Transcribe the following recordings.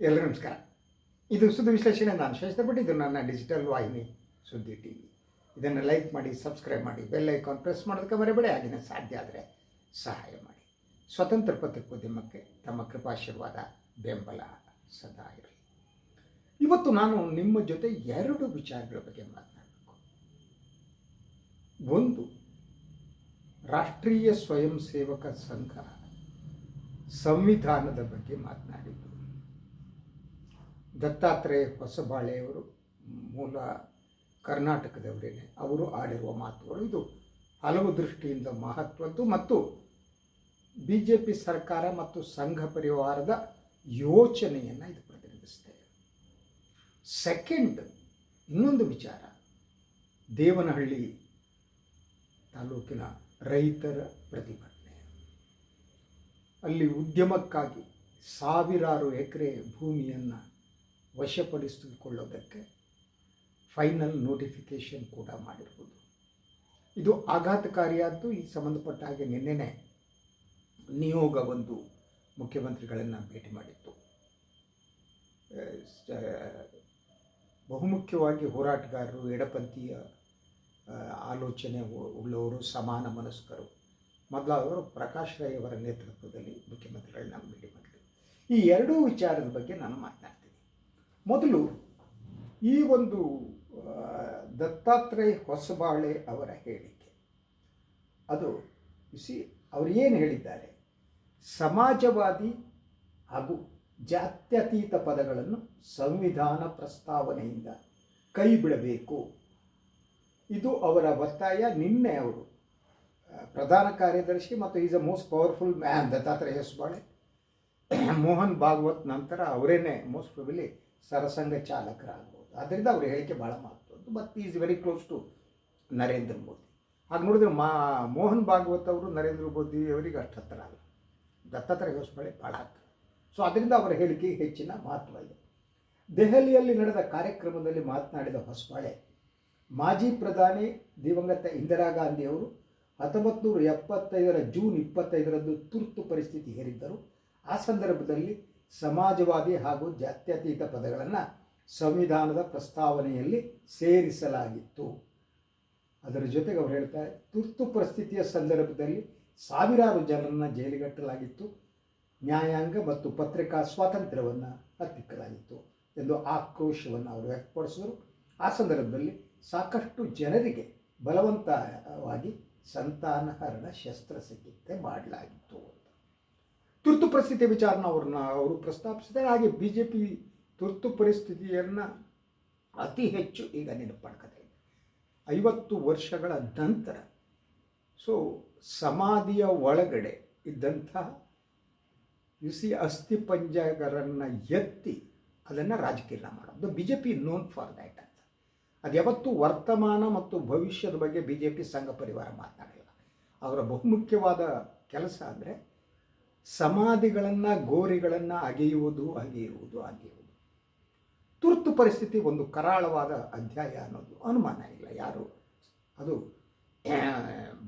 ಎಲ್ಲರಿಗೂ ನಮಸ್ಕಾರ. ಇದು ಸುದ್ದಿ ವಿಶ್ಲೇಷಣೆ. ನಾನು ಶೇಷಪಟ್ಟು ಇದು ನನ್ನ ಡಿಜಿಟಲ್ ವಾಹಿನಿ ಸುದ್ದಿ ಟಿ ವಿ ಇದನ್ನು ಲೈಕ್ ಮಾಡಿ ಸಬ್ಸ್ಕ್ರೈಬ್ ಮಾಡಿ ಬೆಲ್ ಐಕಾನ್ ಪ್ರೆಸ್ ಮಾಡೋದಕ್ಕೆ ಮರೆಬೇಡಿ ಆಗಿನ ಸಾಧ್ಯ ಆದರೆ ಸಹಾಯ ಮಾಡಿ. ಸ್ವತಂತ್ರ ಪತ್ರಿಕೋದ್ಯಮಕ್ಕೆ ತಮ್ಮ ಕೃಪಾಶೀರ್ವಾದ, ಬೆಂಬಲ ಸದಾ ಇರಲಿ. ಇವತ್ತು ನಾನು ನಿಮ್ಮ ಜೊತೆ ಎರಡು ವಿಚಾರಗಳ ಬಗ್ಗೆ ಮಾತನಾಡಬೇಕು. ಒಂದು, ರಾಷ್ಟ್ರೀಯ ಸ್ವಯಂ ಸೇವಕ ಸಂಘ ಸಂವಿಧಾನದ ಬಗ್ಗೆ ಮಾತನಾಡಿದ್ದು. ದತ್ತಾತ್ರೇಯ ಹೊಸಬಾಳೆಯವರು ಮೂಲ ಕರ್ನಾಟಕದವರೇನೆ. ಅವರು ಆಡಿರುವ ಮಾತುಗಳು ಇದು. ಹಲವು ದೃಷ್ಟಿಯಿಂದ ಮಹತ್ವದ್ದು ಮತ್ತು ಬಿ ಜೆ ಪಿ ಸರ್ಕಾರ ಮತ್ತು ಸಂಘ ಪರಿವಾರದ ಯೋಚನೆಯನ್ನು ಇದು ಪ್ರತಿನಿಧಿಸ್ತೇವೆ ಸೆಕೆಂಡ್ ಇನ್ನೊಂದು ವಿಚಾರ. ದೇವನಹಳ್ಳಿ ತಾಲೂಕಿನ ರೈತರ ಪ್ರತಿಭಟನೆ. ಅಲ್ಲಿ ಉದ್ಯಮಕ್ಕಾಗಿ ಸಾವಿರಾರು ಎಕರೆ ಭೂಮಿಯನ್ನು ವಶಪಡಿಸಿಕೊಳ್ಳೋದಕ್ಕೆ ಫೈನಲ್ ನೋಟಿಫಿಕೇಷನ್ ಕೂಡ ಮಾಡಿರ್ಬೋದು. ಇದು ಆಘಾತಕಾರಿಯಾದ್ದು, ಈ ಸಂಬಂಧಪಟ್ಟ ಹಾಗೆ ನಿನ್ನೆನೆ ನಿಯೋಗ ಒಂದು ಮುಖ್ಯಮಂತ್ರಿಗಳನ್ನು ಭೇಟಿ ಮಾಡಿತ್ತು. ಬಹುಮುಖ್ಯವಾಗಿ ಹೋರಾಟಗಾರರು, ಎಡಪಂಥೀಯ ಆಲೋಚನೆ ಉಳ್ಳವರು, ಸಮಾನ ಮನಸ್ಕರು. ಮೊದಲಾದವರು ಪ್ರಕಾಶ್ ರೈ ಅವರ ನೇತೃತ್ವದಲ್ಲಿ ಮುಖ್ಯಮಂತ್ರಿಗಳನ್ನ ಭೇಟಿ ಮಾಡಿದ್ರು. ಈ ಎರಡೂ ವಿಚಾರದ ಬಗ್ಗೆ ನಾನು ಮಾತನಾಡ್ತೀನಿ. ಮೊದಲು ಈ ಒಂದು ದತ್ತಾತ್ರೇಯ ಹೊಸಬಾಳೆ ಅವರ ಹೇಳಿಕೆ. ಅದು ಸಿ ಅವರು ಏನು ಹೇಳಿದ್ದಾರೆ? ಸಮಾಜವಾದಿ ಹಾಗೂ ಜಾತ್ಯತೀತ ಪದಗಳನ್ನು ಸಂವಿಧಾನ ಪ್ರಸ್ತಾವನೆಯಿಂದ ಕೈ ಬಿಡಬೇಕು. ಇದು ಅವರ ಒತ್ತಾಯ. ನಿನ್ನೆ ಅವರು ಪ್ರಧಾನ ಕಾರ್ಯದರ್ಶಿ ಮತ್ತು is a most powerful man Dattatreya Hosabale. Mohan Bhagwat ನಂತರ ಅವರೇನೆ ಮೋಸ್ಟ್ ಪ್ರೊಬಲಿ ಸರಸಂಘ ಚಾಲಕರಾಗ್ಬೋದು ಆದ್ದರಿಂದ ಅವ್ರ ಹೇಳಿಕೆ ಭಾಳ ಮಹತ್ವದ್ದು ಮತ್ತು is very close to Narendra Modi. ಹಾಗೆ ನೋಡಿದ್ರೆ ಮಾ, ಮೋಹನ್ ಭಾಗವತ್ ಅವರು ನರೇಂದ್ರ ಮೋದಿ ಅವರಿಗೆ ಅಷ್ಟು ಹತ್ತಿರ ಅಲ್ಲ. ದತ್ತಾತ್ರೇಯ ಹೊಸಬಳೆ ಭಾಳ ಹತ್ತಿರ ಸೊ ಅದರಿಂದ ಅವರ ಹೇಳಿಕೆ ಹೆಚ್ಚಿನ ಮಹತ್ವ ಇದೆ. ದೆಹಲಿಯಲ್ಲಿ ನಡೆದ ಕಾರ್ಯಕ್ರಮದಲ್ಲಿ ಮಾತನಾಡಿದ ಹೊಸಬಾಳೆ ಮಾಜಿ ಪ್ರಧಾನಿ ದಿವಂಗತ ಇಂದಿರಾ ಗಾಂಧಿಯವರು ಹತ್ತೊಂಬತ್ತು ನೂರ ಎಪ್ಪತ್ತೈದರ ಜೂನ್ ಇಪ್ಪತ್ತೈದರಂದು ತುರ್ತು ಪರಿಸ್ಥಿತಿ ಹೇರಿದ್ದರು. ಆ ಸಂದರ್ಭದಲ್ಲಿ ಸಮಾಜವಾದಿ ಹಾಗೂ ಜಾತ್ಯತೀತ ಪದಗಳನ್ನು ಸಂವಿಧಾನದ ಪ್ರಸ್ತಾವನೆಯಲ್ಲಿ ಸೇರಿಸಲಾಗಿತ್ತು. ಅದರ ಜೊತೆಗೆ ಅವರು ಹೇಳ್ತಾರೆ ತುರ್ತು ಪರಿಸ್ಥಿತಿಯ ಸಂದರ್ಭದಲ್ಲಿ ಸಾವಿರಾರು ಜನರನ್ನು ಜೈಲಿಗಟ್ಟಲಾಗಿತ್ತು. ನ್ಯಾಯಾಂಗ ಮತ್ತು ಪತ್ರಿಕಾ ಸ್ವಾತಂತ್ರ್ಯವನ್ನು ಹತ್ತಿಕ್ಕಲಾಗಿತ್ತು ಎಂದು ಆಕ್ರೋಶವನ್ನು ಅವರು ವ್ಯಕ್ತಪಡಿಸಿದರು. ಆ ಸಂದರ್ಭದಲ್ಲಿ ಸಾಕಷ್ಟು ಜನರಿಗೆ ಬಲವಂತವಾಗಿ ಸಂತಾನಹರಣ ಶಸ್ತ್ರಚಿಕಿತ್ಸೆ ಮಾಡಲಾಗಿತ್ತು. ತುರ್ತು ಪರಿಸ್ಥಿತಿ ವಿಚಾರನ ಅವ್ರನ್ನ ಅವರು ಪ್ರಸ್ತಾಪಿಸಿದ್ದಾರೆ. ಹಾಗೆ ಬಿ ಜೆ ಪಿ ತುರ್ತು ಪರಿಸ್ಥಿತಿಯನ್ನು ಅತಿ ಹೆಚ್ಚು ಈಗ ನೆನಪಾಡ್ಕೊತಾ ಇದೆ. ಐವತ್ತು ವರ್ಷಗಳ ನಂತರ, ಸೊ ಸಮಾಧಿಯ ಒಳಗಡೆ ಇದ್ದಂತಹ ಯುಸಿ ಅಸ್ಥಿ ಪಂಜಗರನ್ನು ಎತ್ತಿ ಅದನ್ನು ರಾಜಕೀಯ ಮಾಡೋದು. B J P known for that ಅಂತ. ಅದು ಯಾವತ್ತೂ ವರ್ತಮಾನ ಮತ್ತು ಭವಿಷ್ಯದ ಬಗ್ಗೆ ಬಿ ಜೆ ಪಿ ಸಂಘ ಪರಿವಾರ ಮಾತನಾಡಿಲ್ಲ. ಅವರ ಬಹುಮುಖ್ಯವಾದ ಕೆಲಸ ಅಂದರೆ ಸಮಾಧಿಗಳನ್ನು, ಗೋರಿಗಳನ್ನು ಅಗೆಯುವುದು ಅಗೆಯುವುದು ಅಗೆಯುವುದು. ತುರ್ತು ಪರಿಸ್ಥಿತಿ ಒಂದು ಕರಾಳವಾದ ಅಧ್ಯಾಯ ಅನ್ನೋದು ಅನುಮಾನ ಇಲ್ಲ. ಯಾರು? ಅದು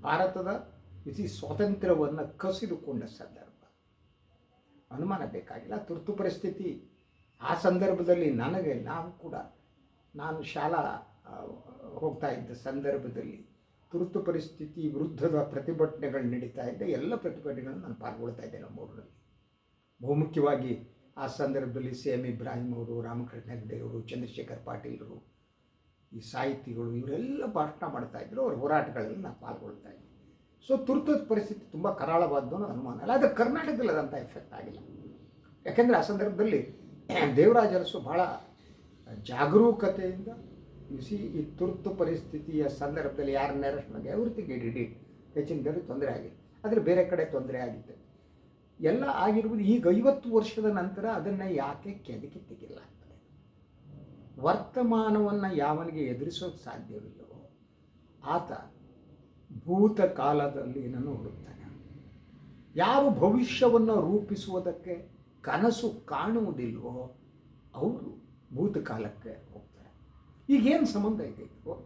ಭಾರತದ ಇತಿ ಸ್ವಾತಂತ್ರ್ಯವನ್ನು ಕಸಿದುಕೊಂಡ ಸಂದರ್ಭ. ಅನುಮಾನ ಬೇಕಾಗಿಲ್ಲ. ತುರ್ತು ಪರಿಸ್ಥಿತಿ ಆ ಸಂದರ್ಭದಲ್ಲಿ ನನಗೆ, ನಾವು ಕೂಡ, ನಾನು ಶಾಲಾ ಹೋಗ್ತಾ ಇದ್ದ ಸಂದರ್ಭದಲ್ಲಿ ತುರ್ತು ಪರಿಸ್ಥಿತಿ ವಿರುದ್ಧದ ಪ್ರತಿಭಟನೆಗಳು ನಡೀತಾ ಇದ್ದೆ. ಎಲ್ಲ ಪ್ರತಿಭಟನೆಗಳನ್ನು ನಾನು ಪಾಲ್ಗೊಳ್ತಾ ಇದ್ದೆ ನಮ್ಮೂರಿನಲ್ಲಿ ಬಹುಮುಖ್ಯವಾಗಿ ಆ ಸಂದರ್ಭದಲ್ಲಿ ಸಿ ಎಂ ಇಬ್ರಾಹಿಂ ಅವರು, ರಾಮಕೃಷ್ಣ ಹೆಗಡೆ ಅವರು, ಚಂದ್ರಶೇಖರ್ ಪಾಟೀಲರು ಈ ಸಾಹಿತಿಗಳು ಇವರೆಲ್ಲ ಭಾಷಣ ಮಾಡ್ತಾ ಇದ್ದರು ಅವ್ರ ಹೋರಾಟಗಳಲ್ಲಿ ನಾನು ಪಾಲ್ಗೊಳ್ತಾ ಇದ್ದೆ. ಸೊ ತುರ್ತು ಪರಿಸ್ಥಿತಿ ತುಂಬ ಕರಾಳವಾದ್ದು ಅನುಮಾನ ಅಲ್ಲ ಅದು ಕರ್ನಾಟಕದಲ್ಲಿ ಅದಂಥ ಎಫೆಕ್ಟ್ ಆಗಿಲ್ಲ. ಯಾಕೆಂದರೆ ಆ ಸಂದರ್ಭದಲ್ಲಿ ದೇವರಾಜರಸು ಭಾಳ ಜಾಗರೂಕತೆಯಿಂದ ಸಿ ಈ ತುರ್ತು ಪರಿಸ್ಥಿತಿಯ ಸಂದರ್ಭದಲ್ಲಿ ಯಾರನ್ನ ಅರೆಸ್ಟ್ ಮಾಡಿ ಅವ್ರಿಗೆ ಡಿಡಿ ಹೆಚ್ಚಿನ ತೊಂದರೆ ಆಗಿದೆ. ಆದರೆ ಬೇರೆ ಕಡೆ ತೊಂದರೆ ಆಗಿತ್ತು ಎಲ್ಲ ಆಗಿರುವುದು ಈಗ ಐವತ್ತು ವರ್ಷದ ನಂತರ ಅದನ್ನು ಯಾಕೆ ಕೆದಕಿ ತೆಗಿಲಾಗ್ತದೆ ವರ್ತಮಾನವನ್ನು ಯಾವನಿಗೆ ಎದುರಿಸೋಕೆ ಸಾಧ್ಯವಿಲ್ಲವೋ, ಆತ ಭೂತಕಾಲದಲ್ಲಿ ಏನನ್ನು ಹುಡುಕ್ತಾನೆ ಯಾರು ಭವಿಷ್ಯವನ್ನು ರೂಪಿಸುವುದಕ್ಕೆ ಕನಸು ಕಾಣುವುದಿಲ್ವೋ, ಅವರು ಭೂತಕಾಲಕ್ಕೆ ಈಗೇನು ಸಂಬಂಧ ಇದೆ?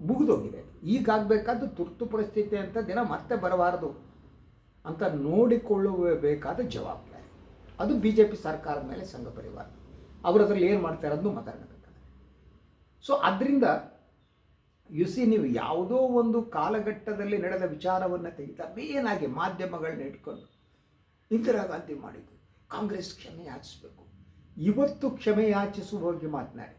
ಮುಗಿದೋಗಿದೆ. ಈಗಾಗಬೇಕಾದ್ದು ತುರ್ತು ಪರಿಸ್ಥಿತಿ ಅಂತ ದಿನ ಮತ್ತೆ ಬರಬಾರದು ಅಂತ ನೋಡಿಕೊಳ್ಳಬೇಕಾದ ಜವಾಬ್ದಾರಿ. ಅದು ಬಿ ಜೆ ಪಿ ಸರ್ಕಾರದ ಮೇಲೆ ಸಂಘ ಪರಿವಾರ. ಅವರು ಅದರಲ್ಲಿ ಏನು ಮಾಡ್ತಾರೆ ಅದನ್ನು ಮಾತಾಡಬೇಕಾಗ್ತದೆ ಸೊ ಅದರಿಂದ ಯು ಸಿ ನೀವು ಯಾವುದೋ ಒಂದು ಕಾಲಘಟ್ಟದಲ್ಲಿ ನಡೆದ ವಿಚಾರವನ್ನು ತೆಗಿತಾ ಮೇನಾಗಿ ಮಾಧ್ಯಮಗಳನ್ನ ಇಟ್ಕೊಂಡು ಇಂದಿರಾ ಗಾಂಧಿ ಮಾಡಿದ್ದು ಕಾಂಗ್ರೆಸ್ ಕ್ಷಮೆ ಯಾಚಿಸಬೇಕು ಇವತ್ತು ಕ್ಷಮೆ ಯಾಚಿಸುವ ಬಗ್ಗೆ ಮಾತನಾಡಿ.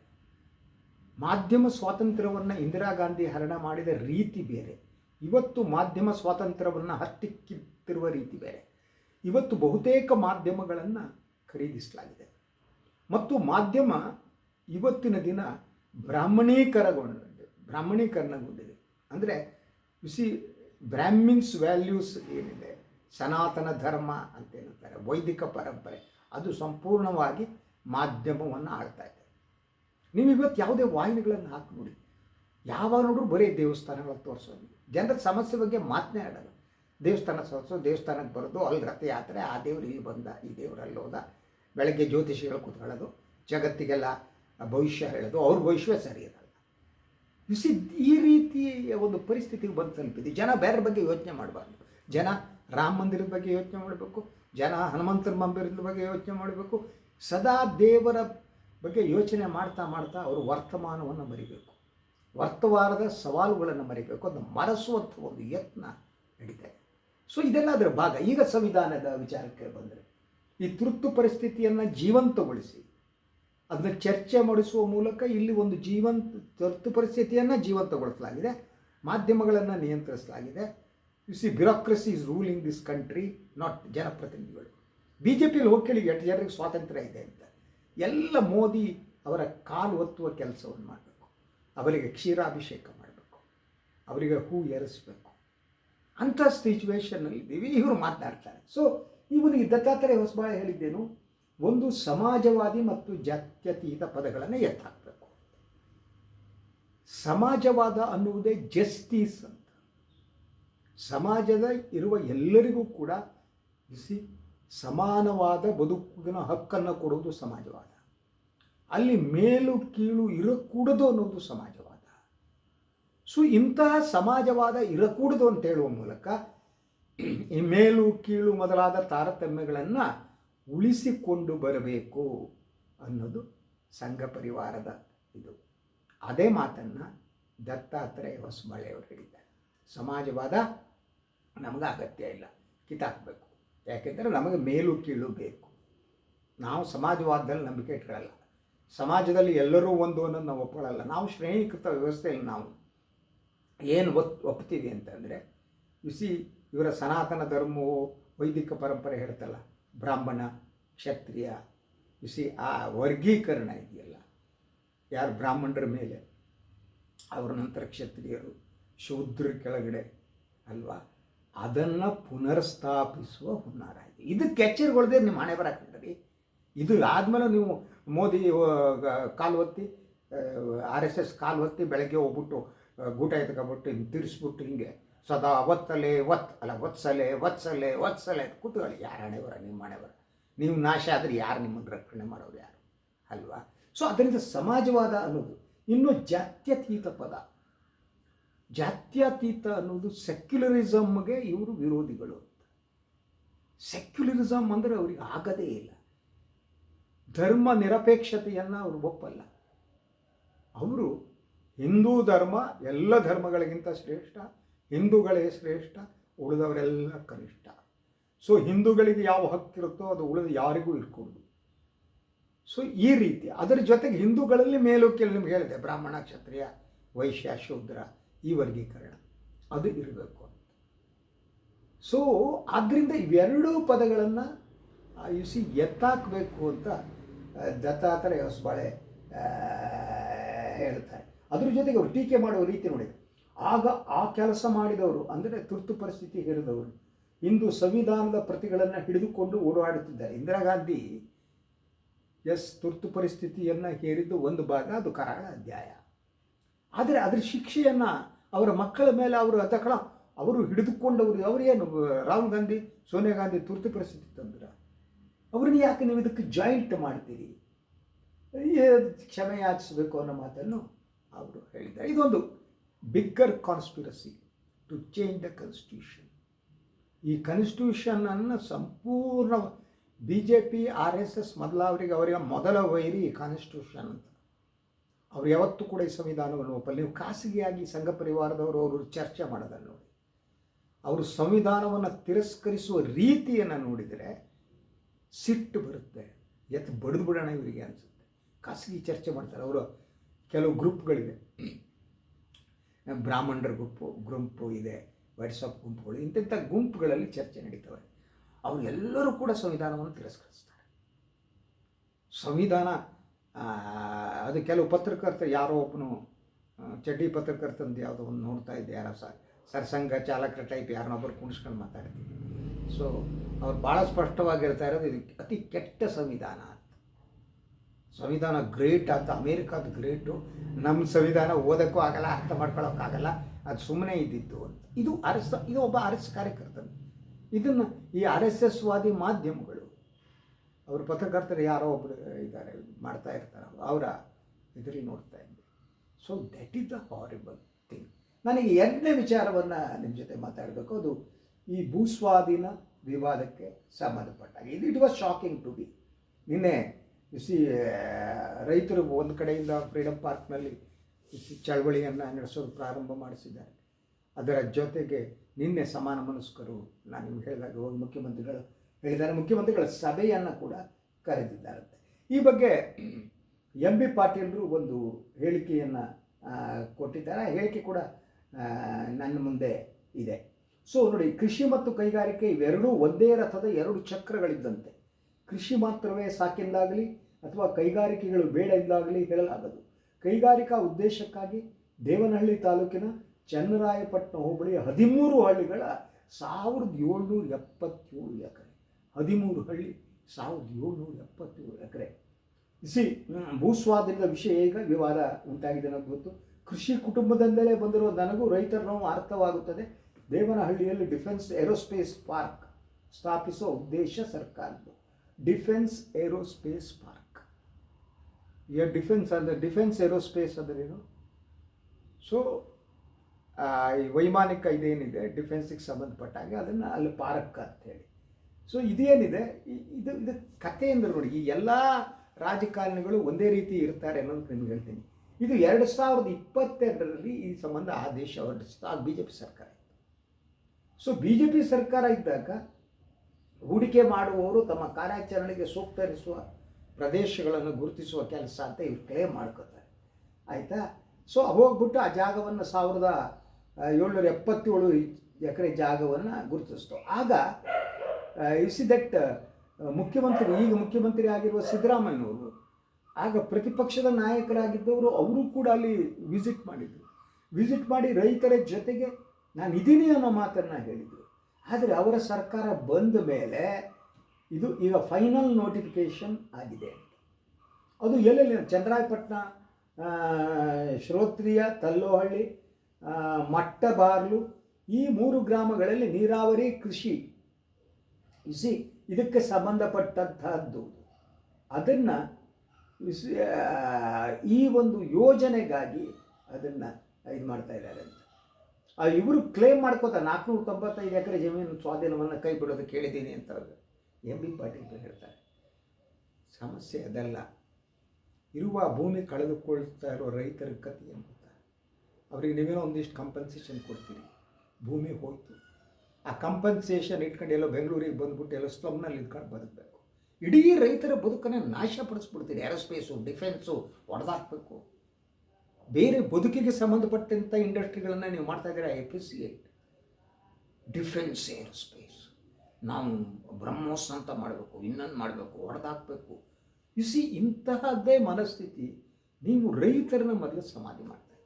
ಮಾಧ್ಯಮ ಸ್ವಾತಂತ್ರ್ಯವನ್ನು ಇಂದಿರಾ ಗಾಂಧಿ ಹರಣ ಮಾಡಿದ ರೀತಿ ಬೇರೆ. ಇವತ್ತು ಮಾಧ್ಯಮ ಸ್ವಾತಂತ್ರ್ಯವನ್ನು ಹತ್ತಿಕ್ಕಿತ್ತಿರುವ ರೀತಿ ಬೇರೆ. ಇವತ್ತು ಬಹುತೇಕ ಮಾಧ್ಯಮಗಳನ್ನು ಖರೀದಿಸಲಾಗಿದೆ. ಮತ್ತು ಮಾಧ್ಯಮ ಇವತ್ತಿನ ದಿನ ಬ್ರಾಹ್ಮಣೀಕರಗೊಂಡಿದೆ, ಬ್ರಾಹ್ಮಣೀಕರಣಗೊಂಡಿದೆ. ಅಂದರೆ ಸಿ ಬ್ರಾಹ್ಮಿನ್ಸ್ ವ್ಯಾಲ್ಯೂಸ್ ಏನಿದೆ, ಸನಾತನ ಧರ್ಮ ಅಂತ ಹೇಳ್ತಾರೆ ವೈದಿಕ ಪರಂಪರೆ, ಅದು ಸಂಪೂರ್ಣವಾಗಿ ಮಾಧ್ಯಮವನ್ನು ಆಳ್ತಾ ಇದೆ. ನೀವು ಇವತ್ತು ಯಾವುದೇ ವಾಹಿನಿಗಳನ್ನು ಹಾಕಿ ನೋಡಿ. ಯಾವಾಗ ನೋಡ್ರು ಬರೀ ದೇವಸ್ಥಾನಗಳ ತೋರಿಸೋದು. ಜನರ ಸಮಸ್ಯೆ ಬಗ್ಗೆ ಮಾತನೇ ಆಡಲ್ಲ ದೇವಸ್ಥಾನ ತೋರಿಸೋ ದೇವಸ್ಥಾನಕ್ಕೆ ಬರೋದು, ಅಲ್ಲಿ ರಥಯಾತ್ರೆ, ಆ ದೇವ್ರು ಇಲ್ಲಿ ಬಂದ, ಈ ದೇವರಲ್ಲಿ ಹೋದ. ಬೆಳಗ್ಗೆ ಜ್ಯೋತಿಷಿಗಳು ಕೂತ್ಕೊಳ್ಳೋದು, ಜಗತ್ತಿಗೆಲ್ಲ ಭವಿಷ್ಯ ಹೇಳೋದು, ಅವ್ರ ಭವಿಷ್ಯ ಸರಿ ಇರಲ್ಲ. ಈ ರೀತಿಯ ಒಂದು ಪರಿಸ್ಥಿತಿಗೆ ಬಂದು ತಲುಪಿದೆ. ಜನ ಬೇರೆ ಬಗ್ಗೆ ಯೋಚನೆ ಮಾಡಬಾರ್ದು. ಜನ ರಾಮ ಮಂದಿರದ ಬಗ್ಗೆ ಯೋಚನೆ ಮಾಡಬೇಕು, ಜನ ಹನುಮಂತರ ಮಂದಿರದ ಬಗ್ಗೆ ಯೋಚನೆ ಮಾಡಬೇಕು. ಸದಾ ದೇವರ ಬಗ್ಗೆ ಯೋಚನೆ ಮಾಡ್ತಾ ಮಾಡ್ತಾ ಅವರು ವರ್ತಮಾನವನ್ನು ಮರಿಬೇಕು. ವರ್ತವಾರದ ಸವಾಲುಗಳನ್ನು ಮರಿಬೇಕು. ಅದನ್ನು ಮರೆಸುವಂಥ ಒಂದು ಯತ್ನ ನಡೀತಾ ಇದೆ. ಸೊ ಇದೆಲ್ಲ ಅದರ ಭಾಗ. ಈಗ ಸಂವಿಧಾನದ ವಿಚಾರಕ್ಕೆ ಬಂದರೆ, ಈ ತುರ್ತು ಪರಿಸ್ಥಿತಿಯನ್ನು ಜೀವಂತಗೊಳಿಸಿ, ಅದನ್ನು ಚರ್ಚೆ ಮಾಡಿಸುವ ಮೂಲಕ ಇಲ್ಲಿ ಒಂದು ಜೀವಂತ, ತುರ್ತು ಪರಿಸ್ಥಿತಿಯನ್ನು ಜೀವಂತಗೊಳಿಸಲಾಗಿದೆ. ಮಾಧ್ಯಮಗಳನ್ನು ನಿಯಂತ್ರಿಸಲಾಗಿದೆ. You see bureaucracy is ruling this country not ಜನಪ್ರತಿನಿಧಿಗಳು. ಬಿ ಜೆ ಪಿಯಲ್ಲಿ ಹೋಗಿ ಕೇಳಿ, ಎಷ್ಟು ಜನರಿಗೆ ಸ್ವಾತಂತ್ರ್ಯ ಇದೆ ಅಂತ. ಎಲ್ಲ ಮೋದಿ ಅವರ ಕಾಲು ಒತ್ತುವ ಕೆಲಸವನ್ನು ಮಾಡಬೇಕು. ಅವರಿಗೆ ಕ್ಷೀರಾಭಿಷೇಕ ಮಾಡಬೇಕು. ಅವರಿಗೆ ಹೂ ಏರಿಸಬೇಕು. ಅಂಥ ಸಿಚುವೇಶನ್ನಲ್ಲಿ ಇದ್ದೀವಿ ಇವರು ಮಾತನಾಡ್ತಾರೆ. ಸೊ ಇವನಿಗೆ ದತ್ತಾತ್ರೇಯ ಹೊಸಬಾಳೆ ಹೇಳಿದ್ದೇನು? ಒಂದು ಸಮಾಜವಾದಿ ಮತ್ತು ಜಾತ್ಯತೀತ ಪದಗಳನ್ನು ಎತ್ತಾಕಬೇಕು ಸಮಾಜವಾದ ಅನ್ನುವುದೇ ಜಸ್ಟಿಸ್ ಅಂತ. ಸಮಾಜದ ಇರುವ ಎಲ್ಲರಿಗೂ ಕೂಡ ಇಸಿ ಸಮಾನವಾದ ಬದುಕಿನ ಹಕ್ಕನ್ನು ಕೊಡೋದು ಸಮಾಜವಾದ. ಅಲ್ಲಿ ಮೇಲು ಕೀಳು ಇರಕೂಡದು ಅನ್ನೋದು ಸಮಾಜವಾದ. ಸೊ ಇಂತಹ ಸಮಾಜವಾದ ಇರಕೂಡದು ಅಂತ ಹೇಳುವ ಮೂಲಕ ಈ ಮೇಲು ಕೀಳು ಮೊದಲಾದ ತಾರತಮ್ಯಗಳನ್ನು ಉಳಿಸಿಕೊಂಡು ಬರಬೇಕು ಅನ್ನೋದು ಸಂಘ ಪರಿವಾರದ ಇದು. ಅದೇ ಮಾತನ್ನು ದತ್ತಾತ್ರೇಯ ಹೊಸಬಾಳೆಯವರು ಹೇಳಿದ್ದಾರೆ. ಸಮಾಜವಾದ ನಮಗೆ ಅಗತ್ಯ ಇಲ್ಲ. ಕಿತ್ತಾಕಬೇಕು. ಯಾಕೆಂದರೆ ನಮಗೆ ಮೇಲು ಕೀಳು ಬೇಕು. ನಾವು ಸಮಾಜವಾದದಲ್ಲಿ ನಂಬಿಕೆ ಇಟ್ಕೊಳ್ಳಲ್ಲ. ಸಮಾಜದಲ್ಲಿ ಎಲ್ಲರೂ ಒಂದು ಅನ್ನೋದು ನಾವು ಒಪ್ಕೊಳ್ಳಲ್ಲ. ನಾವು ಶ್ರೇಣೀಕೃತ ವ್ಯವಸ್ಥೆಯಲ್ಲಿ ನಾವು ಏನು ಒತ್ ಒಪ್ತೀವಿ ಅಂತಂದರೆ ಬಿಸಿ ಇವರ ಸನಾತನ ಧರ್ಮವು ವೈದಿಕ ಪರಂಪರೆ ಹೇಳ್ತಲ್ಲ, ಬ್ರಾಹ್ಮಣ, ಕ್ಷತ್ರಿಯ ಬಿಸಿ ಆ ವರ್ಗೀಕರಣ ಇದೆಯಲ್ಲ. ಯಾರು ಬ್ರಾಹ್ಮಣರ ಮೇಲೆ, ಅವರ ನಂತರ ಕ್ಷತ್ರಿಯರು ಶೂದ್ರ ಕೆಳಗಡೆ ಅಲ್ವಾ? ಅದನ್ನು ಪುನರ್ಸ್ಥಾಪಿಸುವ ಹುನ್ನಾರ ಇದೆ. ಇದಕ್ಕೆ ಎಚ್ಚರಿಗೊಳ್ದೆ ನಿಮ್ಮ ಹಣೆ ಬರಕ್ರಿ ಇದು ಆದಮೇಲೆ ನೀವು ಮೋದಿ ಕಾಲು ಹೊತ್ತಿ ಆರ್ ಎಸ್ ಎಸ್ ಕಾಲು ಹೊತ್ತಿ ಬೆಳಗ್ಗೆ ಹೋಗ್ಬಿಟ್ಟು ಗೂಟ ಎತ್ಕೊಬಿಟ್ಟು ಹಿಂಗೆ ತಿರ್ಸ್ಬಿಟ್ಟು ಹಿಂಗೆ ಸದಾ ಒತ್ತಲೆ ಒತ್, ಅಲ್ಲ ಒತ್ಸಲೆ ಒತ್ಸಲೆ ಒತ್ಸಲೆ ಕೂತ್ಕೊಳ್ಳಿ. ಯಾರು ಹಣೆ ಬರ, ನಿಮ್ಮ ಹಣೆ ಬರ. ನೀವು ನಾಶ ಆದರೆ ಯಾರು ನಿಮ್ಮನ್ನು ರಕ್ಷಣೆ ಮಾಡೋರು ಯಾರು? ಅಲ್ವಾ? ಸೊ ಅದರಿಂದ ಸಮಾಜವಾದ ಅನ್ನೋದು ಇನ್ನೂ ಜಾತ್ಯತೀತ ಪದ. ಜಾತ್ಯತೀತ ಅನ್ನೋದು ಸೆಕ್ಯುಲರಿಸಮ್ಗೆ ಇವರು ವಿರೋಧಿಗಳು ಅಂತ. ಸೆಕ್ಯುಲರಿಸಮ್ ಅಂದರೆ ಅವ್ರಿಗೆ ಆಗದೇ ಇಲ್ಲ. ಧರ್ಮ ನಿರಪೇಕ್ಷತೆಯನ್ನು ಅವರು ಒಪ್ಪಲ್ಲ. ಅವರು ಹಿಂದೂ ಧರ್ಮ, ಎಲ್ಲ ಧರ್ಮಗಳಿಗಿಂತ ಶ್ರೇಷ್ಠ, ಹಿಂದೂಗಳೇ ಶ್ರೇಷ್ಠ, ಉಳಿದವರೆಲ್ಲ ಕನಿಷ್ಠ. ಸೊ ಹಿಂದೂಗಳಿಗೆ ಯಾವ ಹಕ್ಕಿರುತ್ತೋ ಅದು ಉಳಿದ ಯಾರಿಗೂ ಇರ್ಕೊಂಡು ಸೊ ಈ ರೀತಿ, ಅದರ ಜೊತೆಗೆ ಹಿಂದೂಗಳಲ್ಲಿ ಮೇಲೂ ಕೆಲವು ನಿಮ್ಗೆ ಹೇಳಿದೆ, ಬ್ರಾಹ್ಮಣ, ಕ್ಷತ್ರಿಯ, ವೈಶ್ಯ, ಶೂದ್ರ. ಈ ವರ್ಗೀಕರಣ. ಅದು ಇರಬೇಕು ಅಂತ. ಸೊ ಆದ್ದರಿಂದ ಇವೆರಡೂ ಪದಗಳನ್ನು ಸಿ ಎತ್ತಾಕಬೇಕು ಅಂತ ದತ್ತಾತ್ರೇಯ ಹೊಸಬಾಳೆ ಹೇಳ್ತಾರೆ. ಅದ್ರ ಜೊತೆಗೆ ಅವರು ಟೀಕೆ ಮಾಡುವ ರೀತಿ ನೋಡಿ. ಆಗ ಆ ಕೆಲಸ ಮಾಡಿದವರು, ಅಂದರೆ ತುರ್ತು ಪರಿಸ್ಥಿತಿ ಹೇರಿದವರು ಇಂದು ಸಂವಿಧಾನದ ಪ್ರತಿಗಳನ್ನು ಹಿಡಿದುಕೊಂಡು ಓಡಾಡುತ್ತಿದ್ದಾರೆ. ಇಂದಿರಾ ಗಾಂಧಿ, ಎಸ್, ತುರ್ತು ಪರಿಸ್ಥಿತಿಯನ್ನು ಹೇರಿದ್ದು ಒಂದು ಭಾಗ, ಅದು ಕರಾಳ ಅಧ್ಯಾಯ. ಆದರೆ ಅದರ ಶಿಕ್ಷೆಯನ್ನು ಅವರ ಮಕ್ಕಳ ಮೇಲೆ ಅವರು ಅದಕ್ಕಳ ಅವರು ಹಿಡಿದುಕೊಂಡವರು ಅವರೇನು ರಾಹುಲ್ ಗಾಂಧಿ, ಸೋನಿಯಾ ಗಾಂಧಿ ತುರ್ತು ಪರಿಸ್ಥಿತಿ ತಂದ್ರ. ಅವ್ರನ್ನ ಯಾಕೆ ನೀವು ಇದಕ್ಕೆ ಜಾಯಿಂಟ್ ಮಾಡ್ತೀರಿ? ಕ್ಷಮೆ ಯಾಚಿಸಬೇಕು ಅನ್ನೋ ಮಾತನ್ನು ಅವರು ಹೇಳಿದ್ದಾರೆ. ಇದೊಂದು bigger conspiracy to change the constitution ಈ ಕಾನ್ಸ್ಟಿಟ್ಯೂಷನನ್ನು ಸಂಪೂರ್ಣ B J P R S S ಮೊದಲ ಅವರಿಗೆ ಅವರಿಗೆ ಮೊದಲ ವೈರಿ ಕಾನ್ಸ್ಟಿಟ್ಯೂಷನ್ ಅಂತ. ಅವ್ರು ಯಾವತ್ತೂ ಕೂಡ ಈ ಸಂವಿಧಾನವನ್ನು ಒಪ್ಪಲ್ಲ. ನೀವು ಖಾಸಗಿಯಾಗಿ ಸಂಘ ಪರಿವಾರದವರು ಅವರು ಚರ್ಚೆ ಮಾಡೋದನ್ನು ನೋಡಿ. ಅವರು ಸಂವಿಧಾನವನ್ನು ತಿರಸ್ಕರಿಸುವ ರೀತಿಯನ್ನು ನೋಡಿದರೆ ಸಿಟ್ಟು ಬರುತ್ತೆ. ಎತ್ತು ಬಡಿದು ಬಿಡೋಣ ಇವರಿಗೆ ಅನಿಸುತ್ತೆ. ಖಾಸಗಿ ಚರ್ಚೆ ಮಾಡ್ತಾರೆ. ಅವರು ಕೆಲವು ಗ್ರೂಪ್ಗಳಿವೆ ಬ್ರಾಹ್ಮಣರ ಗುಂಪು ಗುಂಪು ಇದೆ ವಾಟ್ಸಪ್ ಗುಂಪುಗಳು ಇಂಥ ಗುಂಪುಗಳಲ್ಲಿ ಚರ್ಚೆ ನಡೀತವೆ. ಅವರು ಎಲ್ಲರೂ ಕೂಡ ಸಂವಿಧಾನವನ್ನು ತಿರಸ್ಕರಿಸ್ತಾರೆ. ಸಂವಿಧಾನ ಅದು ಕೆಲವು ಪತ್ರಕರ್ತರು ಯಾರೋ ಒಬ್ಬನು ಚಡ್ಡಿ ಪತ್ರಕರ್ತಂದು ಯಾವುದೋ ಒಂದು ನೋಡ್ತಾ ಇದ್ದೆ ಯಾರೋ ಸರ್, ಸರ್ಸಂಘ ಚಾಲಕರ ಟೈಪ್ ಯಾರನ್ನೊಬ್ಬರು ಕುಣಿಸ್ಕೊಂಡು ಮಾತಾಡ್ತೀವಿ ಸೊ ಅವ್ರು ಭಾಳ ಸ್ಪಷ್ಟವಾಗಿರ್ತಾ ಇರೋದು ಇದು ಅತಿ ಕೆಟ್ಟ ಸಂವಿಧಾನ ಅಂತ. ಸಂವಿಧಾನ ಗ್ರೇಟ್ ಅಂತ, ಅಮೇರಿಕಾದ ಗ್ರೇಟು ನಮ್ಮ ಸಂವಿಧಾನ ಓದೋಕ್ಕೂ ಆಗಲ್ಲ, ಅರ್ಥ ಮಾಡ್ಕೊಳ್ಳೋಕ್ಕಾಗಲ್ಲ ಅದು ಸುಮ್ಮನೆ ಇದ್ದಿತ್ತು ಅಂತ. ಇದು ಅರಸ, ಇದು ಒಬ್ಬ ಅರಸ್ ಕಾರ್ಯಕರ್ತನ. ಇದನ್ನು ಈ ಆರ್ ಎಸ್ ಎಸ್ ವಾದಿ ಮಾಧ್ಯಮಗಳು ಅವರು ಪತ್ರಕರ್ತರು ಯಾರೋ ಒಬ್ಬರು ಇದ್ದಾರೆ, ಮಾಡ್ತಾ ಇರ್ತಾರೆ. ಅವರ ಇದರಲ್ಲಿ ನೋಡ್ತಾ ಇದ್ದೆ. So that is the horrible thing ನನಗೆ ಎರಡನೇ ವಿಚಾರವನ್ನು ನಿಮ್ಮ ಜೊತೆ ಮಾತಾಡಬೇಕು. ಅದು ಈ ಭೂಸ್ವಾಧೀನ ವಿವಾದಕ್ಕೆ ಸಂಬಂಧಪಟ್ಟಾಗ. ಇದು it was shocking to be ನಿನ್ನೆ ಸಿ ರೈತರು ಒಂದು ಕಡೆಯಿಂದ ಫ್ರೀಡಮ್ ಪಾರ್ಕ್ನಲ್ಲಿ ಚಳವಳಿಯನ್ನು ನಡೆಸೋದು ಪ್ರಾರಂಭ ಮಾಡಿಸಿದ್ದಾರೆ. ಅದರ ಜೊತೆಗೆ ನಿನ್ನೆ ಸಮಾನ ಮನಸ್ಕರು, ನಾನು ನಿಮ್ಗೆ ಹೇಳಿದಾಗ ಮುಖ್ಯಮಂತ್ರಿಗಳು ಹೇಳಿದ್ದಾರೆ ಮುಖ್ಯಮಂತ್ರಿಗಳ ಸಭೆಯನ್ನು ಕೂಡ ಕರೆದಿದ್ದಾರಂತೆ ಈ ಬಗ್ಗೆ ಎಂ ಬಿ ಪಾಟೀಲರು ಒಂದು ಹೇಳಿಕೆಯನ್ನು ಕೊಟ್ಟಿದ್ದಾರೆ. ಹೇಳಿಕೆ ಕೂಡ ನನ್ನ ಮುಂದೆ ಇದೆ. ಸೊ, ನೋಡಿ, ಕೃಷಿ ಮತ್ತು ಕೈಗಾರಿಕೆ ಇವೆರಡೂ ಒಂದೇ ರಥದ ಎರಡು ಚಕ್ರಗಳಿದ್ದಂತೆ. ಕೃಷಿ ಮಾತ್ರವೇ ಸಾಕೆಂದಾಗಲಿ ಅಥವಾ ಕೈಗಾರಿಕೆಗಳು ಬೇಡ ಎಂದಾಗಲಿ ಹೇಳಲಾಗದು. ಕೈಗಾರಿಕಾ ಉದ್ದೇಶಕ್ಕಾಗಿ ದೇವನಹಳ್ಳಿ ತಾಲೂಕಿನ ಚನ್ನರಾಯಪಟ್ಟಣ ಹೋಬಳಿಯ ಹದಿಮೂರು ಹಳ್ಳಿಗಳ ಸಾವಿರದ ಏಳ್ನೂರ ಎಪ್ಪತ್ತೇಳು ಎಕರೆ. ಹದಿಮೂರು ಹಳ್ಳಿ, ಸಾವಿರದ ಏಳ್ನೂರ ಎಪ್ಪತ್ತೇಳು ಎಕರೆ. ಸಿ ಭೂಸ್ವಾಧೀನದ ವಿಷಯ ಈಗ ವಿವಾದ ಉಂಟಾಗಿದೆ ಅನ್ನೋದು ಗೊತ್ತು. ಕೃಷಿ ಕುಟುಂಬದಿಂದಲೇ ಬಂದಿರುವ ನನಗೂ ರೈತರ ನೋವು ಅರ್ಥವಾಗುತ್ತದೆ. ದೇವನಹಳ್ಳಿಯಲ್ಲಿ ಡಿಫೆನ್ಸ್ ಏರೋಸ್ಪೇಸ್ ಪಾರ್ಕ್ ಸ್ಥಾಪಿಸುವ ಉದ್ದೇಶ ಸರ್ಕಾರದ್ದು. Defence aerospace park. ಈಗ ಡಿಫೆನ್ಸ್ ಅಂದರೆ, ಡಿಫೆನ್ಸ್ ಏರೋಸ್ಪೇಸ್ ಅಂದ್ರೇನು ಸೊ ಈ ವೈಮಾನಿಕ ಇದೇನಿದೆ? ಡಿಫೆನ್ಸಿಗೆ ಸಂಬಂಧಪಟ್ಟಾಗೆ ಅದನ್ನು ಅಲ್ಲಿ ಪಾರ್ಕ್ ಅಂತ ಹೇಳಿ. ಸೊ ಇದೇನಿದೆ ಇದು ಇದು ಕಥೆಯಿಂದ ನೋಡಿ ಈ ಎಲ್ಲ ರಾಜಕಾರಣಿಗಳು ಒಂದೇ ರೀತಿ ಇರ್ತಾರೆ ಅನ್ನೋದು ನಿಮ್ಗೆ ಹೇಳ್ತೀನಿ. ಇದು ಎರಡು ಸಾವಿರದ ಇಪ್ಪತ್ತೆರಡರಲ್ಲಿ ಈ ಸಂಬಂಧ ಆದೇಶ ಹೊರಡಿಸಿತು ಆಗ ಬಿ ಜೆ ಪಿ ಸರ್ಕಾರ ಸೊ ಬಿ ಜೆ ಪಿ ಸರ್ಕಾರ ಇದ್ದಾಗ ಹೂಡಿಕೆ ಮಾಡುವವರು ತಮ್ಮ ಕಾರ್ಯಾಚರಣೆಗೆ ಸೂಕ್ತ ಎನಿಸುವ ಪ್ರದೇಶಗಳನ್ನು ಗುರುತಿಸುವ ಕೆಲಸ ಅಂತ ಇವ್ರು ಕ್ಲೇಮ್ ಮಾಡ್ಕೋತಾರೆ. ಆಯಿತಾ? ಸೊ ಹೋಗ್ಬಿಟ್ಟು ಆ ಜಾಗವನ್ನು ಸಾವಿರದ ಆ, ಏಳ್ನೂರ ಎಪ್ಪತ್ತೇಳು ಎಕರೆ ಜಾಗವನ್ನು ಗುರುತಿಸ್ತು. ಆಗ ಇಸಿ ದಟ್ ಮುಖ್ಯಮಂತ್ರಿ, ಈಗ ಮುಖ್ಯಮಂತ್ರಿ ಆಗಿರುವ ಸಿದ್ದರಾಮಯ್ಯನವರು, ಆಗ ಪ್ರತಿಪಕ್ಷದ ನಾಯಕರಾಗಿದ್ದವರು, ಅವರು ಕೂಡ ಅಲ್ಲಿ ವಿಸಿಟ್ ಮಾಡಿದರು. ವಿಸಿಟ್ ಮಾಡಿ ರೈತರ ಜೊತೆಗೆ ನಾನು ಇದ್ದೀನಿ ಅನ್ನೋ ಮಾತನ್ನು ಹೇಳಿದರು. ಆದರೆ ಅವರ ಸರ್ಕಾರ ಬಂದ ಮೇಲೆ ಇದು ಈಗ ಫೈನಲ್ ನೋಟಿಫಿಕೇಷನ್ ಆಗಿದೆ ಅದು ಎಲ್ಲೆಲ್ಲಿ? ಚಂದ್ರಾಯಪಟ್ಟಣ ಶ್ರೋತ್ರಿಯ, ತಲ್ಲೋಹಳ್ಳಿ ಮಟ್ಟಬಾರ್ಲು, ಈ ಮೂರು ಗ್ರಾಮಗಳಲ್ಲಿ ನೀರಾವರಿ ಕೃಷಿ ಇಸಿ ಇದಕ್ಕೆ ಸಂಬಂಧಪಟ್ಟಂತಹದ್ದು. ಅದನ್ನು ಈ ಒಂದು ಯೋಜನೆಗಾಗಿ ಅದನ್ನು ಇದು ಮಾಡ್ತಾ ಇದ್ದಾರೆ ಅಂತ. ಇವರು ಕ್ಲೇಮ್ ಮಾಡ್ಕೋತಾರೆ ನಾಲ್ಕುನೂರ ತೊಂಬತ್ತೈದು ಎಕರೆ ಜಮೀನು ಸ್ವಾಧೀನವನ್ನು ಕೈ ಬಿಡೋದು ಕೇಳಿದ್ದೀನಿ ಅಂತ ಅವರು ಎಂ ಬಿ ಪಾಟೀಲ್ ಹೇಳ್ತಾರೆ. ಸಮಸ್ಯೆ ಅದಲ್ಲ. ಇರುವ ಭೂಮಿ ಕಳೆದುಕೊಳ್ತಾ ಇರೋ ರೈತರ ಕಥೆ ಏನು ಅವ್ರಿಗೆ ನೀವೇನೋ ಒಂದಿಷ್ಟು ಕಂಪನ್ಸೇಷನ್ ಕೊಡ್ತೀರಿ. ಭೂಮಿ ಹೋಯ್ತು. ಆ ಕಂಪನ್ಸೇಷನ್ ಇಟ್ಕೊಂಡು ಎಲ್ಲೋ ಬೆಂಗಳೂರಿಗೆ ಬಂದ್ಬಿಟ್ಟು ಎಲ್ಲೋ ಸ್ಲಮ್ನಲ್ಲಿ ಇಟ್ಕೊಂಡು ಬದುಕಬೇಕು. ಇಡೀ ರೈತರ ಬದುಕನ್ನು ನಾಶಪಡಿಸ್ಬಿಡ್ತೀರಿ ಏರೋಸ್ಪೇಸು ಡಿಫೆನ್ಸು ಹೊಡೆದಾಕ್ಬೇಕು ಬೇರೆ ಬದುಕಿಗೆ ಸಂಬಂಧಪಟ್ಟಂಥ ಇಂಡಸ್ಟ್ರಿಗಳನ್ನು ನೀವು ಮಾಡ್ತಾ ಇದ್ದೀರಾ? ಎಪ್ರಿಸಿಯೇಟ್ ಡಿಫೆನ್ಸ್ ಏರೋಸ್ಪೇಸ್ ನಾವು ಬ್ರಹ್ಮೋಸ್ ಅಂತ ಮಾಡಬೇಕು, ಇನ್ನೊಂದು ಮಾಡಬೇಕು ಹೊಡೆದಾಕಬೇಕು ಇಸಿ ಇಂತಹದ್ದೇ ಮನಸ್ಥಿತಿ ನೀವು ರೈತರನ್ನ ಮೊದಲು ಸಮಾಧಿ ಮಾಡ್ತಾ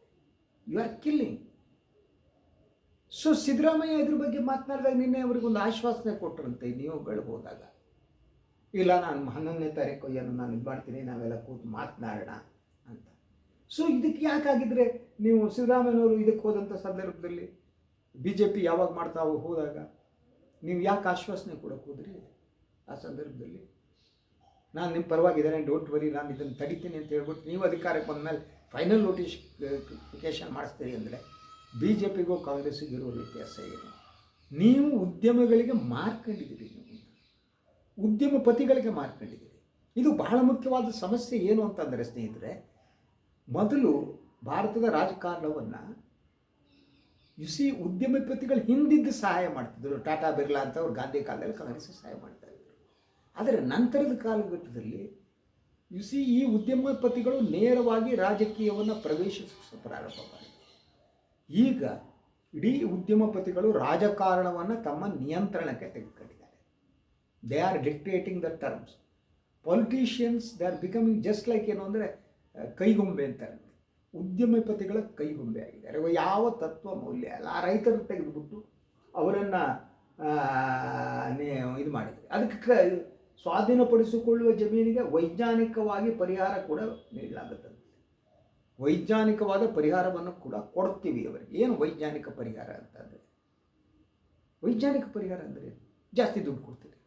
you are killing so Siddaramaiah ಇದ್ರ ಬಗ್ಗೆ ಮಾತನಾಡಿದಾಗ ನಿನ್ನೆ ಅವ್ರಿಗೊಂದು ಆಶ್ವಾಸನೆ ಕೊಟ್ಟರಂತೆ ನೀವು ಹೋದಾಗ ಇಲ್ಲ, ನಾನು ಹನ್ನೊಂದನೇ ತಾರೀಕು ಏನು ನಾನು ಇದು ಮಾಡ್ತೀನಿ, ನಾವೆಲ್ಲ ಕೂತು ಮಾತನಾಡೋಣ ಅಂತ. ಸೊ ಇದಕ್ಕೆ ಯಾಕಾಗಿದ್ರೆ ನೀವು ಸಿದ್ದರಾಮಯ್ಯನವರು ಇದಕ್ಕೆ ಹೋದಂಥ ಸಂದರ್ಭದಲ್ಲಿ ಬಿ ಜೆ ಪಿ ಯಾವಾಗ ಮಾಡ್ತಾ ಹೋದಾಗ ನೀವು ಯಾಕೆ ಆಶ್ವಾಸನೆ ಕೊಡೋಕೆ ಹೋದ್ರಿ ಆ ಸಂದರ್ಭದಲ್ಲಿ ನಾನು ನಿಮ್ಮ ಪರವಾಗಿದ್ದಾನೆ ಡೋಂಟ್ ವರಿ ನಾನು ಇದನ್ನು ತಡಿತೀನಿ ಅಂತ ಹೇಳ್ಬಿಟ್ಟು ನೀವು ಅಧಿಕಾರಕ್ಕೆ ಬಂದಮೇಲೆ ಫೈನಲ್ ನೋಟಿಫಿಕೇಶನ್ ಮಾಡಿಸ್ತೀರಿ ಅಂದರೆ ಬಿ ಜೆ ಪಿಗೂ ಕಾಂಗ್ರೆಸ್ಸಿಗೂ ಇರೋ ವ್ಯತ್ಯಾಸ ಏನು? ನೀವು ಉದ್ಯಮಗಳಿಗೆ ಮಾರ್ಕೊಂಡಿದ್ದೀರಿ ಉದ್ಯಮಪತಿಗಳಿಗೆ ಮಾರ್ಕೊಂಡಿದ್ದೀರಿ. ಇದು ಬಹಳ ಮುಖ್ಯವಾದ ಸಮಸ್ಯೆ ಏನು ಅಂತಂದರೆ ಸ್ನೇಹಿತರೆ, ಮೊದಲು ಭಾರತದ ರಾಜಕಾರಣವನ್ನು ಯುಸಿ ಉದ್ಯಮಪತಿಗಳು ಹಿಂದಿದ್ದು ಸಹಾಯ ಮಾಡ್ತಿದ್ರು. ಟಾಟಾ ಬಿರ್ಲಾ ಅಂತ ಅವ್ರು ಗಾಂಧಿ ಕಾಲದಲ್ಲಿ ಕಾಂಗ್ರೆಸ್ ಸಹಾಯ ಮಾಡ್ತಾ ಇದ್ರು. ಆದರೆ ನಂತರದ ಕಾಲಘಟ್ಟದಲ್ಲಿ ಯುಸಿ ಈ ಉದ್ಯಮಪತಿಗಳು ನೇರವಾಗಿ ರಾಜಕೀಯವನ್ನು ಪ್ರವೇಶಿಸ ಪ್ರಾರಂಭ ಈಗ ಇಡೀ ಉದ್ಯಮಪತಿಗಳು ರಾಜಕಾರಣವನ್ನು ತಮ್ಮ ನಿಯಂತ್ರಣಕ್ಕೆ ತೆಗೆದುಕೊಂಡಿದ್ದಾರೆ. They are dictating the terms politicians they are becoming just like ಏನು ಅಂದರೆ ಕೈಗೊಂಬೆ ಅಂತಾರೆ ಉದ್ಯಮಪತಿಗಳ ಕೈಗೊಂಬೆ ಆಗಿದ್ದಾರೆ. ಯಾವ ತತ್ವ ಮೌಲ್ಯ ಅಲ್ಲ ಆ ರೈತರು ತೆಗೆದುಬಿಟ್ಟು ಅವರನ್ನು ಇದು ಮಾಡಿದ್ದಾರೆ. ಅದಕ್ಕೆ ಸ್ವಾಧೀನಪಡಿಸಿಕೊಳ್ಳುವ ಜಮೀನಿಗೆ ವೈಜ್ಞಾನಿಕವಾಗಿ ಪರಿಹಾರ ಕೂಡ ನೀಡಲಾಗುತ್ತದೆ. ವೈಜ್ಞಾನಿಕವಾದ ಪರಿಹಾರವನ್ನು ಕೂಡ ಕೊಡ್ತೀವಿ ಅವರಿಗೆ. ಏನು ವೈಜ್ಞಾನಿಕ ಪರಿಹಾರ ಅಂತಂದರೆ ವೈಜ್ಞಾನಿಕ ಪರಿಹಾರ ಅಂದರೆ ಜಾಸ್ತಿ ದುಡ್ಡು ಕೊಡ್ತೀರಿ.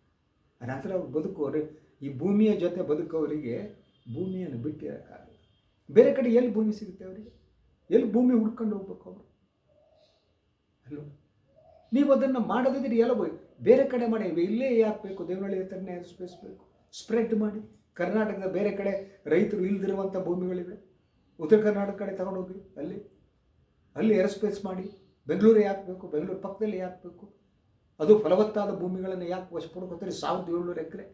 ನಂತರ ಅವ್ರು ಬದುಕೋರು ಈ ಭೂಮಿಯ ಜೊತೆ ಬದುಕೋರಿಗೆ ಭೂಮಿಯನ್ನು ಬಿಟ್ಟಿರೋಕ್ಕಾಗಲ್ಲ ಬೇರೆ ಕಡೆ ಎಲ್ಲಿ ಭೂಮಿ ಸಿಗುತ್ತೆ ಅವರಿಗೆ? ಎಲ್ಲಿ ಭೂಮಿ ಹುಡ್ಕೊಂಡು ಹೋಗ್ಬೇಕು ಅವರು? ಅಲ್ವ? ನೀವು ಅದನ್ನು ಮಾಡದಿದ್ರೆ ಎಲ್ಲ ಬೇರೆ ಕಡೆ ಮಾಡಿ ಇಲ್ಲೇ ಯಾಕೆ ಬೇಕು ದೇವನಹಳ್ಳಿ ಹತ್ರನೇ ಸ್ಪೇಸ್ ಸ್ಪ್ರೆಡ್ ಮಾಡಿ. ಕರ್ನಾಟಕದ ಬೇರೆ ಕಡೆ ರೈತರು ಇಲ್ದಿರುವಂಥ ಭೂಮಿಗಳಿವೆ. ಉತ್ತರ ಕರ್ನಾಟಕ ಕಡೆ ತಗೊಂಡೋಗಿ ಅಲ್ಲಿ ಅಲ್ಲಿ ಏರೋಸ್ಪೇಸ್ ಮಾಡಿ, ಬೆಂಗಳೂರು ಯಾಕೆ ಬೇಕು, ಬೆಂಗಳೂರು ಪಕ್ಕದಲ್ಲಿ ಯಾಕೆ ಬೇಕು? ಅದು ಫಲವತ್ತಾದ ಭೂಮಿಗಳನ್ನು ಯಾಕೆ ವಶ ಪಡ್ಕೋತಾರೆ ಸಾವಿರದ ಏಳ್ನೂರು ಎಕರೆ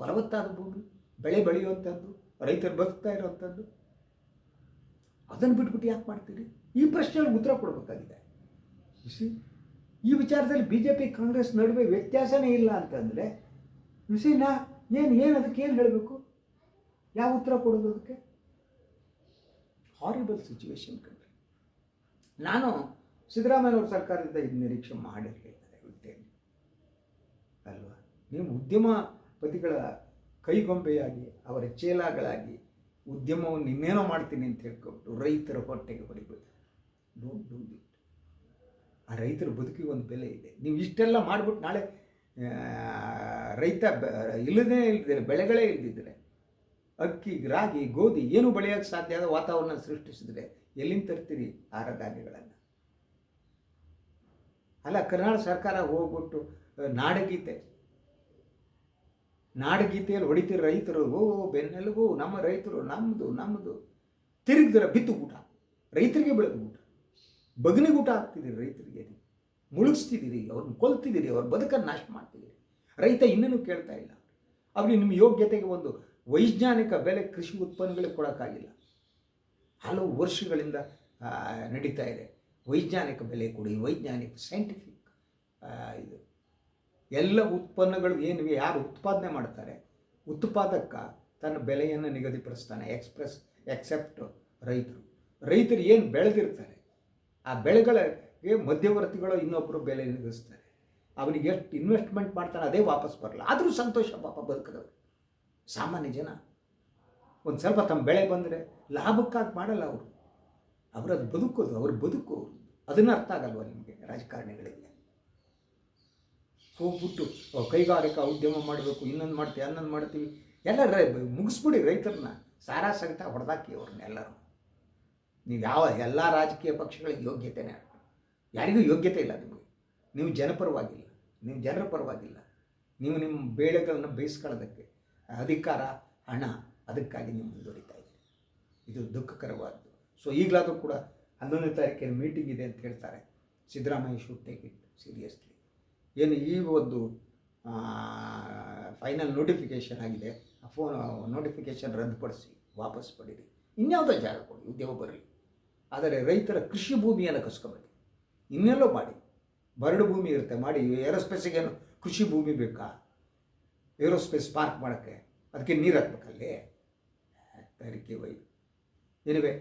ಫಲವತ್ತಾದ ಭೂಮಿ, ಬೆಳೆ ಬೆಳೆಯುವಂಥದ್ದು, ರೈತರು ಬದುಕ್ತಾ ಇರುವಂಥದ್ದು. ಅದನ್ನು ಬಿಟ್ಬಿಟ್ಟು ಯಾಕೆ ಮಾಡ್ತೀರಿ? ಈ ಪ್ರಶ್ನೆಗೆ ಉತ್ತರ ಕೊಡಬೇಕಾಗಿದೆ. ಸಿ ಈ ವಿಚಾರದಲ್ಲಿ ಬಿ ಜೆ ಪಿ ಕಾಂಗ್ರೆಸ್ ನಡುವೆ ವ್ಯತ್ಯಾಸನೇ ಇಲ್ಲ ಅಂತಂದರೆ ಸಿ ನಾ ಏನು ಏನು ಅದಕ್ಕೆ ಏನು ಹೇಳಬೇಕು? ಯಾವ ಉತ್ತರ ಕೊಡೋದು ಅದಕ್ಕೆ? ಹಾರಿಬಲ್ ಸಿಚುವೇಶನ್ ಕಂಡ್ರಿ ನಾನು ಸಿದ್ದರಾಮಯ್ಯವ್ರ ಸರ್ಕಾರದಿಂದ ಇದು ನಿರೀಕ್ಷೆ ಮಾಡಿರಲಿಲ್ಲ ದಯವಿಟ್ಟೇನು ಅಲ್ವಾ? ನೀವು ಉದ್ಯಮಪತಿಗಳ ಕೈಗೊಂಬೆಯಾಗಿ, ಅವರ ಚೇಲಾಗಳಾಗಿ ಉದ್ಯಮವನ್ನು ಇನ್ನೇನೋ ಮಾಡ್ತೀನಿ ಅಂತ ಹೇಳ್ಕೊಬಿಟ್ಟು ರೈತರ ಹೊಟ್ಟೆಗೆ ಹೊಡಿಬೋದು. ಡೋಂಟ್ ಡೂ ಇಟ್ ಆ ರೈತರ ಬದುಕಿಗೆ ಒಂದು ಬೆಲೆ ಇದೆ. ನೀವು ಇಷ್ಟೆಲ್ಲ ಮಾಡಿಬಿಟ್ಟು ನಾಳೆ ರೈತ ಇಲ್ಲದೇ ಇಲ್ದಿದ್ರೆ, ಬೆಳೆಗಳೇ ಇಲ್ದಿದ್ರೆ ಅಕ್ಕಿ, ರಾಗಿ, ಗೋಧಿ ಏನು ಬೆಳೆಯೋಕ್ಕೆ ಸಾಧ್ಯ ಆದ ವಾತಾವರಣ ಸೃಷ್ಟಿಸಿದ್ರೆ ಎಲ್ಲಿಂದ ತರ್ತೀರಿ ಆಹಾರ ಧಾನ್ಯಗಳನ್ನು? ಅಲ್ಲ, ಕರ್ನಾಟಕ ಸರ್ಕಾರ ಹೋಗ್ಬಿಟ್ಟು ನಾಡಗೀತೆ. ನಾಡಗೀತೆಯಲ್ಲಿ ಹೊಡಿತೀರಿ ರೈತರು, ಓ, ಬೆನ್ನೆಲುಬು, ನಮ್ಮ ರೈತರು ನಮ್ಮದು ನಮ್ಮದು ತಿರುಗಿದ್ರೆ ಬಿತ್ತು ಊಟ. ರೈತರಿಗೆ ಬೆಳೆದು ಊಟ. ಬಗನಿಗೆ ಊಟ ಹಾಕ್ತಿದ್ದೀರಿ ರೈತರಿಗೆ ಮುಳುಗಿಸ್ತಿದ್ದೀರಿ ಅವ್ರನ್ನ ಕೊಲ್ತಿದ್ದೀರಿ ಅವ್ರ ಬದುಕನ್ನು ನಾಶ ಮಾಡ್ತಿದ್ದೀರಿ ರೈತ ಇನ್ನೂ ಕೇಳ್ತಾ ಇಲ್ಲ. ಅವ್ರಿಗೆ ನಿಮ್ಮ ಯೋಗ್ಯತೆಗೆ ಒಂದು ವೈಜ್ಞಾನಿಕ ಬೆಲೆ ಕೃಷಿ ಉತ್ಪನ್ನಗಳಿಗೆ ಕೊಡೋಕ್ಕಾಗಿಲ್ಲ. ಹಲವು ವರ್ಷಗಳಿಂದ ನಡೀತಾ ಇದೆ. ವೈಜ್ಞಾನಿಕ ಬೆಲೆ ಕೊಡಿ, ವೈಜ್ಞಾನಿಕ ಸೈಂಟಿಫಿಕ್ ಇದು. ಎಲ್ಲ ಉತ್ಪನ್ನಗಳು ಏನಿವೆ ಯಾರು ಉತ್ಪಾದನೆ ಮಾಡ್ತಾರೆ, ಉತ್ಪಾದಕ ತನ್ನ ಬೆಲೆಯನ್ನು ನಿಗದಿಪಡಿಸ್ತಾನೆ ಎಕ್ಸ್ಪ್ರೆಸ್ ಎಕ್ಸೆಪ್ಟ್ ರೈತರು. ರೈತರು ಏನು ಬೆಳೆದಿರ್ತಾರೆ, ಆ ಬೆಳೆಗಳಿಗೆ ಮಧ್ಯವರ್ತಿಗಳು ಇನ್ನೊಬ್ಬರು ಬೆಲೆ ನಿಗದಿಸ್ತಾರೆ. ಅವನಿಗೆ ಎಷ್ಟು ಇನ್ವೆಸ್ಟ್ಮೆಂಟ್ ಮಾಡ್ತಾನೆ ಅದೇ ವಾಪಸ್ ಬರಲ್ಲ. ಆದರೂ ಸಂತೋಷ ಪಾಪ ಬದುಕಿದವರು ಸಾಮಾನ್ಯ ಜನ. ಒಂದು ಸ್ವಲ್ಪ ತಮ್ಮ ಬೆಳೆ ಬಂದರೆ ಲಾಭಕ್ಕಾಗಿ ಮಾಡಲ್ಲ ಅವರು. ಅವರು ಅದು ಬದುಕೋದು, ಅವ್ರ ಬದುಕು. ಅದನ್ನು ಅರ್ಥ ಆಗಲ್ವ ನಿಮಗೆ ರಾಜಕಾರಣಿಗಳಿಗೆ? ಹೋಗ್ಬಿಟ್ಟು ಕೈಗಾರಿಕಾ ಉದ್ಯಮ ಮಾಡಬೇಕು, ಇನ್ನೊಂದು ಮಾಡ್ತೀವಿ ಅನ್ನೊಂದು ಮಾಡ್ತೀವಿ. ಎಲ್ಲ ಮುಗಿಸ್ಬಿಡಿ ರೈತರನ್ನ. ಸಾರಾ ಸಹಿತ ಹೊಡೆದಾಕಿ ಅವ್ರನ್ನೆಲ್ಲರೂ ನೀವು ಯಾವ ಎಲ್ಲ ರಾಜಕೀಯ ಪಕ್ಷಗಳಿಗೆ ಯೋಗ್ಯತೆನೇ. ಯಾರಿಗೂ ಯೋಗ್ಯತೆ ಇಲ್ಲ ನಿಮಗೆ. ನೀವು ಜನಪರವಾಗಿಲ್ಲ. ನೀವು ಜನರ ಪರವಾಗಿಲ್ಲ. ನೀವು ನಿಮ್ಮ ಬೇಳೆಗಳನ್ನು ಬೇಯಿಸ್ಕೊಳ್ಳೋದಕ್ಕೆ. ಅಧಿಕಾರ, ಹಣ ಅದಕ್ಕಾಗಿ ನೀವು ಮುಂದುವರಿತಾ ಇದ್ದೀರಿ. ಇದು ದುಃಖಕರವಾದ್ದು. ಸೊ ಈಗಲಾದರೂ ಕೂಡ ಹನ್ನೊಂದನೇ ತಾರೀಕಿನ ಮೀಟಿಂಗ್ ಇದೆ ಅಂತ ಹೇಳ್ತಾರೆ. Siddaramaiah should take it seriously ಏನು ಈ ಒಂದು ಫೈನಲ್ ನೋಟಿಫಿಕೇಷನ್ ಆಗಿದೆ. ಫೋನ್ ನೋಟಿಫಿಕೇಷನ್ ರದ್ದುಪಡಿಸಿ ವಾಪಸ್ ಪಡೀರಿ. ಇನ್ಯಾವುದೋ ಜಾಗ ಕೊಡಿ, ಉದ್ಯೋಗ ಬರಲಿ. ಆದರೆ ರೈತರ ಕೃಷಿ ಭೂಮಿಯನ್ನು ಕಸ್ಕೋಬೇಕು ಇನ್ನೆಲ್ಲೋ ಮಾಡಿ. ಬರಡು ಭೂಮಿ ಇರುತ್ತೆ, ಮಾಡಿ. ಏರೋಸ್ಪೇಸಿಗೆ ಏನು ಕೃಷಿ ಭೂಮಿ ಬೇಕಾ? ಏರೋಸ್ಪೇಸ್ ಪಾರ್ಕ್ ಮಾಡೋಕ್ಕೆ. ಅದಕ್ಕೆ ನೀರು ಹಾಕ್ಬೇಕಲ್ಲಿ. ತಯಾರಿಕೆ ವೈ ಏನಿವೆ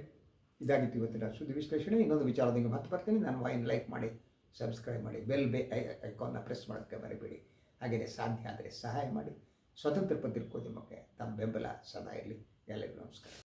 ಇದಾಗಿತ್ತು ಇವತ್ತಿನ ಸುದ್ದಿ ವಿಶ್ಲೇಷಣೆ. ಇನ್ನೊಂದು ವಿಚಾರದಿಂದ ಮತ್ತೆ ಬರ್ತೀನಿ. ನಾನು ವೈನ್ ಲೈಕ್ ಮಾಡಿ ಸಬ್ಸ್ಕ್ರೈಬ್ ಮಾಡಿ ಬೆಲ್ ಬೇ ಐಕಾನ್ನ ಪ್ರೆಸ್ ಮಾಡೋಕ್ಕೆ ಬರಬೇಡಿ ಹಾಗೆಯೇ ಸಾಧ್ಯ ಆದರೆ ಸಹಾಯ ಮಾಡಿ. ಸ್ವತಂತ್ರ ಪತ್ರಿಕೋದ್ಯಮಕ್ಕೆ ತಮ್ಮ ಬೆಂಬಲ ಸದಾ ಇರಲಿ. ಎಲ್ಲರಿಗೂ ನಮಸ್ಕಾರ.